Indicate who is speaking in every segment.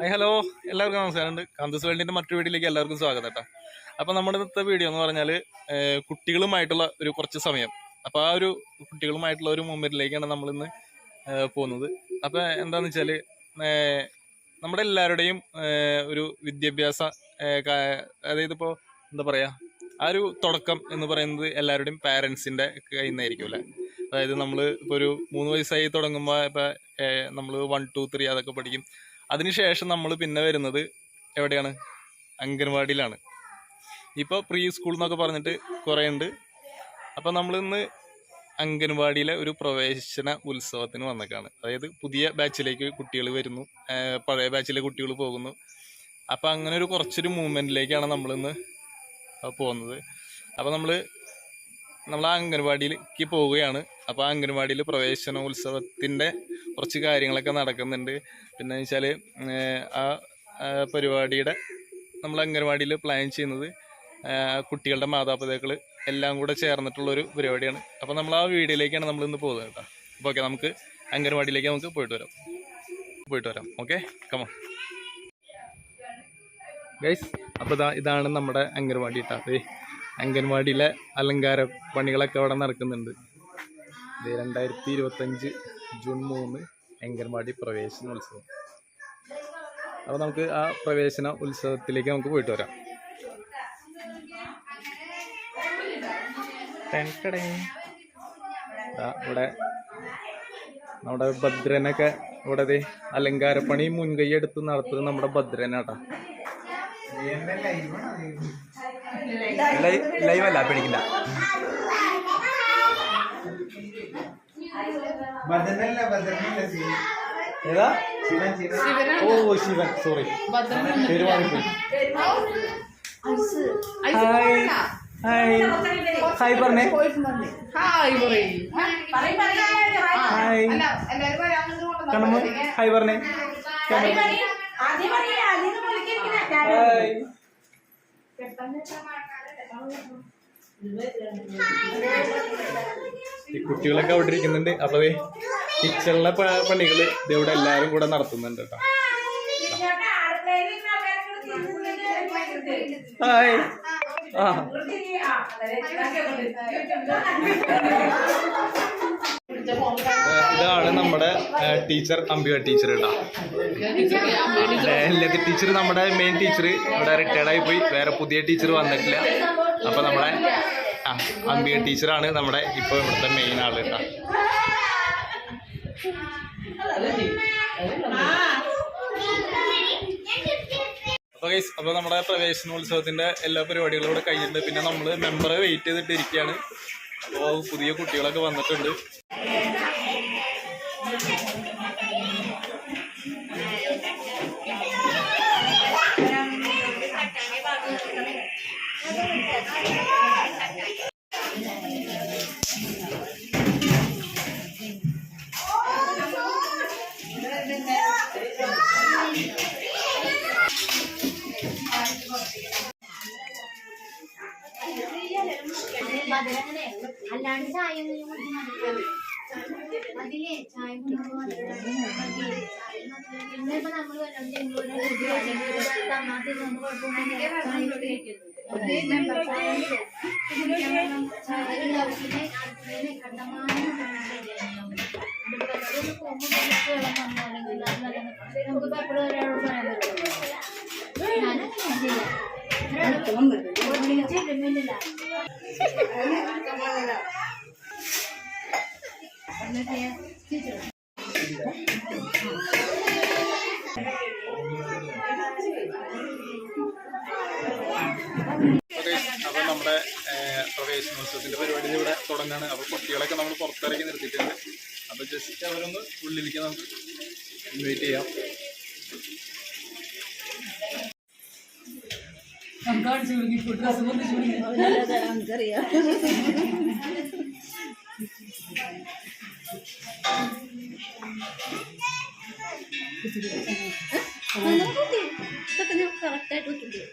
Speaker 1: Hi hello എല്ലാവർക്കും നമസ്കാരമുണ്ട് കാന്തസ് വേൾഡിന്റെ മറ്റു വീഡിയോയിലേക്ക് എല്ലാവർക്കും സ്വാഗതം കേട്ടോ. അപ്പോൾ നമ്മുടെ ഇന്നത്തെ വീഡിയോ എന്ന് പറഞ്ഞാൽ കുട്ടികളുമായിട്ടുള്ള ഒരു കുറച്ച് സമയം. അപ്പോൾ ആ ഒരു കുട്ടികളുമായിട്ടുള്ള ഒരു മൂമെന്റിലേക്കാണ് നമ്മളിന്ന് പോകുന്നത്. അപ്പോൾ എന്താണെന്ന് വെച്ചാൽ നമ്മുടെ എല്ലാവരുടെയും ഒരു വിദ്യാഭ്യാസ അതായത് ഇപ്പോൾ എന്താ പറയുക ആ ഒരു തുടക്കം എന്ന് പറയുന്നത് എല്ലാവരുടെയും പാരൻസിന്റെ കയ്യിൽ നിന്നായിരിക്കും അല്ലേ? അതായത് നമ്മൾ ഇപ്പോൾ ഒരു മൂന്ന് വയസ്സായി തുടങ്ങുമ്പോൾ ഇപ്പോൾ നമ്മൾ വൺ ടു ത്രീ അതൊക്കെ പഠിക്കും. അതിനുശേഷം നമ്മൾ പിന്നെ വരുന്നത് എവിടെയാണ്? അംഗൻവാടിയിലാണ്. ഇപ്പോൾ പ്രീ സ്കൂൾ എന്നൊക്കെ പറഞ്ഞിട്ട് കുറേ ഉണ്ട് അപ്പോൾ നമ്മളിന്ന് അംഗൻവാടിയിലെ ഒരു പ്രവേശന ഉത്സവത്തിന് വന്നേക്കാണ്. അതായത് പുതിയ ബാച്ചിലേക്ക് കുട്ടികൾ വരുന്നു. പഴയ ബാച്ചിലെ കുട്ടികൾ പോകുന്നു. അപ്പോൾ അങ്ങനെ ഒരു കുറച്ചൊരു മൂവ്മെന്റിലേക്കാണ് നമ്മളിന്ന് പോകുന്നത്. അപ്പോൾ നമ്മൾ നമ്മൾ ആ അംഗൻവാടിയിലേക്ക് പോവുകയാണ്. അപ്പോൾ ആ അംഗൻവാടിയിൽ പ്രവേശന ഉത്സവത്തിന്റെ കുറച്ച് കാര്യങ്ങളൊക്കെ നടക്കുന്നുണ്ട്. പിന്നെ വെച്ചാൽ ആ പരിപാടിയുടെ നമ്മൾ അംഗൻവാടിയിൽ പ്ലാൻ ചെയ്യുന്നത് കുട്ടികളുടെ മാതാപിതാക്കൾ എല്ലാം കൂടെ ചേർന്നിട്ടുള്ളൊരു പരിപാടിയാണ്. അപ്പോൾ നമ്മൾ ആ വീഡിയോയിലേക്കാണ് നമ്മൾ ഇന്ന് പോകുന്നത് കേട്ടോ. അപ്പോൾ ഓക്കെ നമുക്ക് അംഗൻവാടിയിലേക്ക് നമുക്ക് പോയിട്ട് വരാം. പോയിട്ട് വരാം. ഓക്കെ കമോ ഗൈസ് അപ്പോൾ ഇതാ ഇതാണ് നമ്മുടെ അംഗൻവാടി കേട്ടോ. അംഗൻവാടിയിലെ അലങ്കാര പണികളൊക്കെ അവിടെ നടക്കുന്നുണ്ട്. ഇത് രണ്ടായിരത്തി ഇരുപത്തഞ്ച് ജൂൺ മൂന്ന് അംഗൻവാടി പ്രവേശന ഉത്സവം. അപ്പോൾ നമുക്ക് ആ പ്രവേശന ഉത്സവത്തിലേക്ക് നമുക്ക് പോയിട്ട് വരാം. ഇവിടെ നമ്മുടെ ഭദ്രനൊക്കെ ഇവിടെ അതെ അലങ്കാരപ്പണി മുൻകൈ എടുത്ത് നടത്തുന്നത് നമ്മുടെ ഭദ്രനാട്ടാ.
Speaker 2: ലൈവ് അല്ല പേടിക്കില്ല.
Speaker 1: ഏതാ? ഓ ശിവൻ. സോറി പേര് മാറിപ്പോയി ഹായ് ഹായ് പറഞ്ഞേ.
Speaker 3: Hi
Speaker 1: hi Kannamma. ഹായ് പറഞ്ഞേ. ഹായ് ഈ കുട്ടികളൊക്കെ അവിടെ ഇരിക്കുന്നുണ്ട്. അപ്പൊ കിച്ചണിലെ പണികൾ ഇവിടെ എല്ലാരും കൂടെ നടത്തുന്നുണ്ട് കേട്ടോ. ഹായ് ഇതാണ് നമ്മുടെ ടീച്ചർ അംബിക ടീച്ചർ കേട്ടോ. ലതി ടീച്ചർ നമ്മുടെ മെയിൻ ടീച്ചർ ഇവിടെ റിട്ടയർഡ് ആയി പോയി. വേറെ പുതിയ ടീച്ചർ വന്നിട്ടില്ല. അപ്പൊ നമ്മുടെ ആ അംബിക ടീച്ചറാണ് നമ്മുടെ ഇപ്പൊ ഇവിടുത്തെ മെയിൻ ആൾ കേട്ടോ. അപ്പൊ ഗൈസ് അപ്പൊ നമ്മുടെ പ്രവേശനോത്സവത്തിന്റെ എല്ലാ പരിപാടികളും ഇവിടെ കഴിഞ്ഞിട്ടുണ്ട്. പിന്നെ നമ്മൾ മെമ്പറെ വെയിറ്റ് ചെയ്തിട്ട് ഇരിക്കുകയാണ് അപ്പോൾ പുതിയ കുട്ടികളൊക്കെ വന്നിട്ടുണ്ട്.
Speaker 4: അല്ലാണ്ട് ചായ. അതിലേ ചായ ഇന്നിപ്പോ നമ്മൾ വല്ലതും ചെങ്കോൽ കുടിക്കുകയോ അല്ലെങ്കിൽ ഒരു
Speaker 1: അപ്പോൾ നമ്മുടെ ഏഹ്, പ്രവേശനോത്സവത്തിന്റെ പരിപാടി ഇവിടെ തുടങ്ങാണ്. അപ്പോൾ കുട്ടികളൊക്കെ നമ്മൾ പുറത്തിറക്കി നിർത്തിയിട്ടുണ്ട്. അപ്പോൾ ജസ്റ്റ് അവരൊന്ന് ഉള്ളിലേക്ക് നമുക്ക് ഇൻവൈറ്റ് ചെയ്യാം.
Speaker 4: ഇതൊക്കെ ഞാൻ കറക്റ്റായിട്ട് വെക്കില്ലേ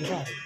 Speaker 2: മൂന്ന്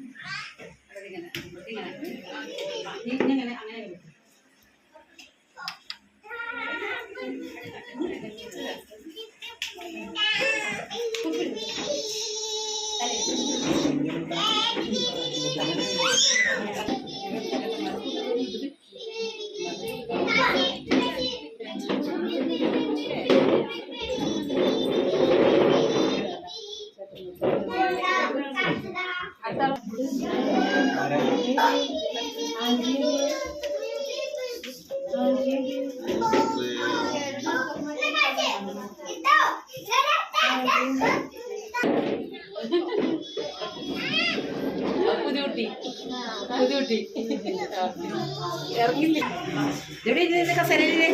Speaker 3: Gracias. ഇറങ്ങില്ല എവിടെ ഇരുന്ന് കസേരയിലെ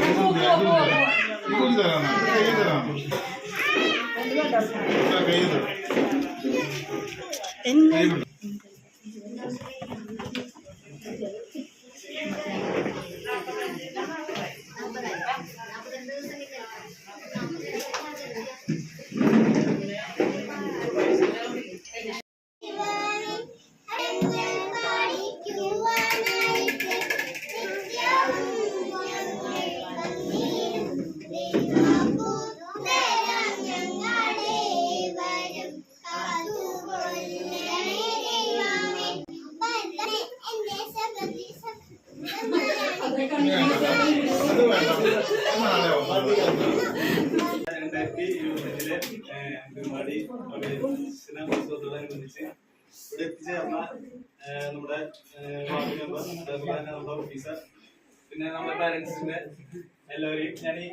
Speaker 5: രണ്ടായിരത്തി ഇരുപത്തഞ്ചിലെ അംഗൻവാടി ഉത്സവത്തോടനുബന്ധിച്ച് ഇവിടെ എത്തിച്ചേർന്ന നമ്മുടെ വാർഡ് മെമ്പർ അതുപോലെ തന്നെ നമ്മുടെ ഓഫീസർ പിന്നെ നമ്മുടെ പാരൻസിന്റെ എല്ലാവരെയും ഞാൻ ഈ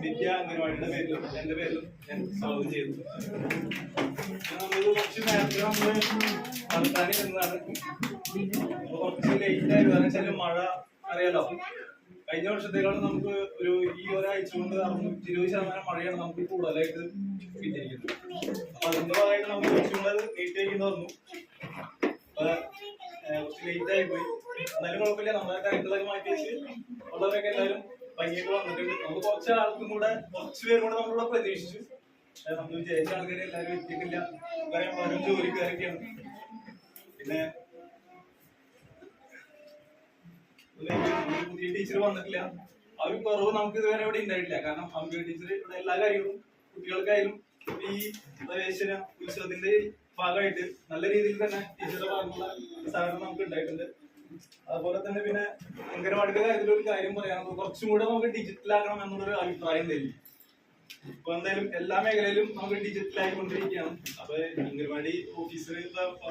Speaker 5: വിദ്യ അംഗൻവാടിയുടെ പേരിലും എന്റെ പേരിലും ഞാൻ സ്വാഗതം ചെയ്തു നമ്മൾ കുറച്ച് നേരത്തെ നമ്മൾ നടത്താനി എന്നതാണ് കുറച്ച് ലേറ്റ് ആയി കാരണം വെച്ചാൽ മഴ അറിയാലോ കഴിഞ്ഞ വർഷത്തേക്കാളും നമുക്ക് ഒരു ഈ ഒരാഴ്ച കൊണ്ട് അറുന്നൂറ്റി ഇരുപത് ശതമാനം മഴയാണ് നമുക്ക് കൂടുതലായിട്ട് കിട്ടിയിരിക്കുന്നത്. അപ്പൊ അതിന്റെ ഭാഗമായിട്ട് നമുക്ക് കുറച്ചും കൂടെ ലേറ്റ് ആയിക്കുന്നു വന്നു കുറച്ച് ലേറ്റ് ആയി പോയി. എന്നാലും കുഴപ്പമില്ല. നമ്മളെ കാര്യങ്ങളൊക്കെ മാറ്റി വെച്ച് ഉള്ളവരൊക്കെ എല്ലാവരും ഭംഗിയായിട്ട് വന്നിട്ടുണ്ട്. നമുക്ക് കുറച്ച് ആൾക്കും കൂടെ കുറച്ച് പേരും കൂടെ നമ്മളിവിടെ പ്രതീക്ഷിച്ചു. നമ്മൾ വിചാരിച്ച ആൾക്കാരെ എല്ലാവരും എത്തിയിട്ടില്ല. പറയാൻ പലരും ജോലിക്കാരൊക്കെയാണ്. പിന്നെ പുതിയ ടീച്ചർ വന്നിട്ടില്ല. ആ ഒരു കുറവ് നമുക്ക് ഇതുവരെ ഇവിടെ ഉണ്ടായിട്ടില്ല കാരണം കമ്പ്യൂട്ടർ ടീച്ചർ ഇവിടെ എല്ലാ കാര്യങ്ങളും കുട്ടികൾക്കായാലും ഈ പ്രവേശന ഉത്സവത്തിന്റെ ഭാഗമായിട്ട് നല്ല രീതിയിൽ തന്നെ ടീച്ചറുടെ ഭാഗമുള്ള സഹകരണം നമുക്ക് ഉണ്ടായിട്ടുണ്ട് അതുപോലെ തന്നെ പിന്നെ അംഗനവാടിയുടെ കാര്യത്തിൽ ഒരു കാര്യം പറയാനുള്ളത് കുറച്ചും കൂടെ നമുക്ക് ഡിജിറ്റൽ ആക്കണം എന്നുള്ളൊരു അഭിപ്രായം തരും ഇപ്പൊ എന്തായാലും എല്ലാ മേഖലയിലും നമുക്ക് ഡിജിറ്റൽ ആയിക്കൊണ്ടിരിക്കുകയാണ്. അപ്പൊ അംഗനവാടി ഓഫീസർ മെമ്പർ അപ്പൊ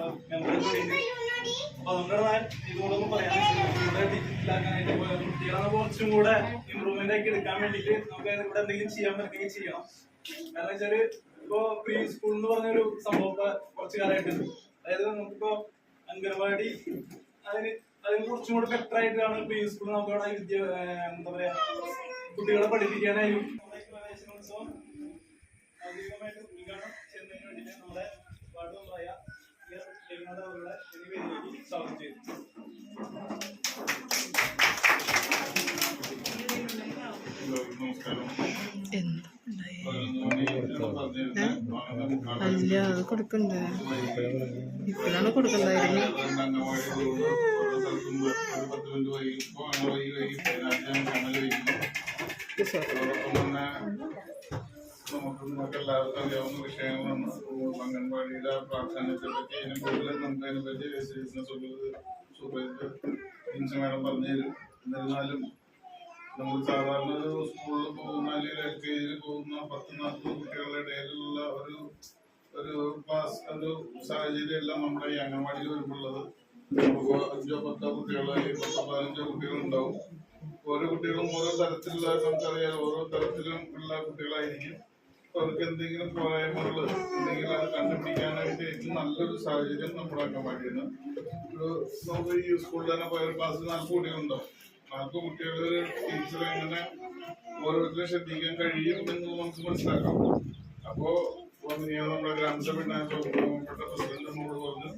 Speaker 5: ഞാൻ ഇതുകൊണ്ടൊന്നും പറയാൻ ഡിജിറ്റൽ ആക്കാനായിട്ട് കുട്ടികളെ കുറച്ചും കൂടെ ഇമ്പ്രൂവ്മെന്റ് ആക്കി എടുക്കാൻ വേണ്ടിട്ട് നമുക്ക് ഇവിടെ എന്തെങ്കിലും ചെയ്യാൻ പറ്റുമെങ്കിൽ ചെയ്യണം കാരണം വെച്ചാൽ ഇപ്പൊ പ്രീ സ്കൂൾ എന്ന് പറഞ്ഞൊരു സംഭവം കുറച്ച് കാലമായിട്ടുണ്ട് അതായത് നമുക്കിപ്പോ അംഗനവാടി അതിന് അതിന് കുറച്ചും കൂടെ ബെറ്റർ ആയിട്ടാണ് പ്രീ സ്കൂൾ നമുക്ക് അവിടെ വിദ്യ എന്താ പറയാ കുട്ടികളെ പഠിപ്പിക്കാനായാലും
Speaker 3: അല്ല അത് കൊടുക്കണ്ടേ? ഇപ്പോഴാണ് കൊടുക്കണ്ടായിരുന്നു
Speaker 6: സാധാരണ സ്കൂളിൽ പോകുന്ന അല്ലെങ്കിൽ എൽ കെ ജിയിൽ പോകുന്ന പത്ത് നാൽപ്പത് കുട്ടികളുടെ ഇടയിലുള്ള ഒരു ഒരു ക്ലാസ് ഒരു സാഹചര്യം എല്ലാം നമ്മുടെ ഈ അംഗൻവാടിയിൽ വരുമ്പോഴുള്ളത്. നമുക്ക് അഞ്ചോ പത്തോ അല്ലെങ്കിൽ പത്തോ പതിനഞ്ചോ കുട്ടികളുണ്ടാവും. ഓരോ കുട്ടികളും ഓരോ തരത്തിലുള്ള നമുക്കറിയാം ഓരോ തരത്തിലും ഉള്ള കുട്ടികളായിരിക്കും. അവർക്ക് എന്തെങ്കിലും പോരായ്മകൾ എന്തെങ്കിലും അത് കണ്ടുപിടിക്കാനായിട്ട് ഏറ്റവും നല്ലൊരു സാഹചര്യം നമ്മുടെ അംഗൻവാടിയാണ്. ഒരു നമുക്ക് ഈ സ്കൂളിൽ തന്നെ പോയ ക്ലാസ് നാൽപ്പത് കുട്ടികളുണ്ടാവും. നാൽപ്പത് കുട്ടികൾ ടീച്ചർ എങ്ങനെ ഓരോരുത്തരെ ശ്രദ്ധിക്കാൻ കഴിയും എന്ന് നമുക്ക് മനസ്സിലാക്കാം. അപ്പോ ഞാൻ നമ്മുടെ ഗ്രാമസഭയുടെ ബഹുമാനപ്പെട്ട പ്രസിഡന്റ് നമ്മോട് പറഞ്ഞു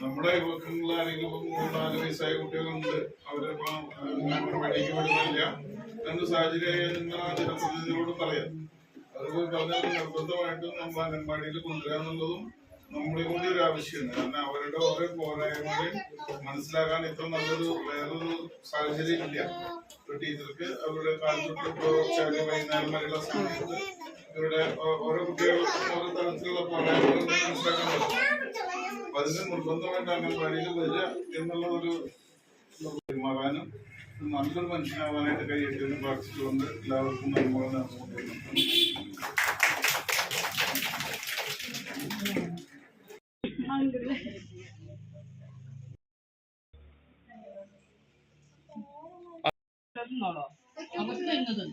Speaker 6: നമ്മുടെ യുവക്കുള്ള ആരെങ്കിലും മൂന്ന് നാല് വയസ്സായ കുട്ടികളുണ്ട് അവരിപ്പോ അംഗൻവാടിക്ക് വിടുന്നില്ല എന്ത് സാഹചര്യമായി നിങ്ങൾ ആ ജനപ്രതിനിധികളോട് പറയാം. അവർക്ക് പറഞ്ഞാൽ നിർബന്ധമായിട്ടും നമ്മൾ അംഗൻവാടിയിൽ കൊണ്ടുവരിക എന്നുള്ളതും നമ്മുടെ കൂടി ഒരു ആവശ്യമാണ്. കാരണം അവരുടെ ഓരോ പോരായ്മകളെയും മനസ്സിലാക്കാൻ ഇത്ര നല്ലൊരു വേറൊരു സാഹചര്യം ഇല്ല. ഒരു ടീച്ചർക്ക് അവരുടെ കാലത്തൊട്ട് ഇപ്പോൾ വൈകുന്നേരം വരെയുള്ള സമയത്ത് ഇവരുടെ ഓ- ഓരോ കുട്ടികൾക്കും ഓരോ തരത്തിലുള്ള പോരായ്മകൾ മനസ്സിലാക്കാൻ പറ്റും. അപ്പൊ അതിന് നിർബന്ധമായിട്ട് അംഗൻവാടിയിൽ വരിക എന്നുള്ള ഒരു പെരുമാറാനും നല്ലൊരു മനുഷ്യനാവാനായിട്ട് കഴിയട്ടെ. എന്ന് പ്രാർത്ഥിച്ചുകൊണ്ട് എല്ലാവർക്കും നന്മകൾ നേർന്നുകൊണ്ടിരുന്നു
Speaker 3: അവസ്ഥ അടുത്തിരിക്കാം